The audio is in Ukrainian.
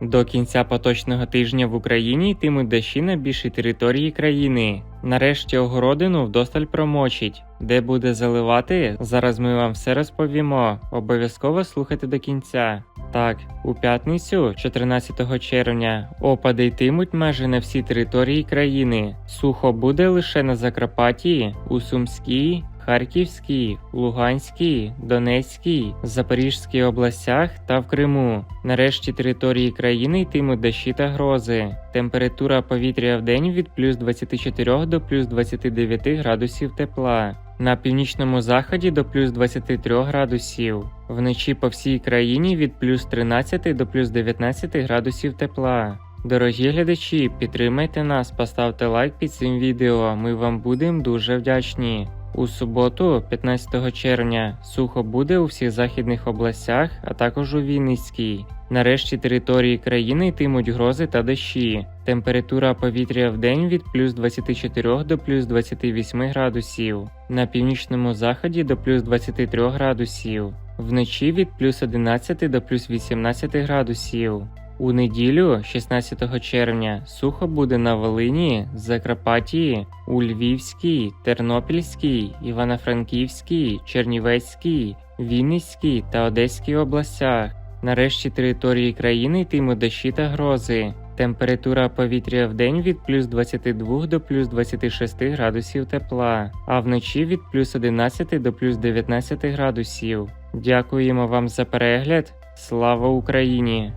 До кінця поточного тижня в Україні йтимуть дощі на більшій території країни. Нарешті огородину вдосталь промочить. Де буде заливати, зараз ми вам все розповімо. Обов'язково слухайте до кінця. Так, у п'ятницю, 14 червня, опади йтимуть майже на всій території країни. Сухо буде лише на Закарпатті, у Сумській, Харківській, Луганській, Донецькій, Запорізькій областях та в Криму. Нарешті території країни йтимуть дощі та грози. Температура повітря в день від плюс 24 до плюс 29 градусів тепла. На північному заході до плюс 23 градусів. Вночі по всій країні від плюс 13 до плюс 19 градусів тепла. Дорогі глядачі, підтримайте нас, поставте лайк під цим відео. Ми вам будемо дуже вдячні. У суботу, 15 червня, сухо буде у всіх західних областях, а також у Вінницькій. Нарешті території країни йтимуть грози та дощі. Температура повітря в день від плюс 24 до плюс 28 градусів. На північному заході до плюс 23 градусів. Вночі від плюс 11 до плюс 18 градусів. У неділю, 16 червня, сухо буде на Волині, Закарпатті, у Львівській, Тернопільській, Івано-Франківській, Чернівецькій, Вінницькій та Одеській областях. Нарешті території країни йтимуть дощі та грози. Температура повітря в день від плюс 22 до плюс 26 градусів тепла, а вночі від плюс 11 до плюс 19 градусів. Дякуємо вам за перегляд. Слава Україні!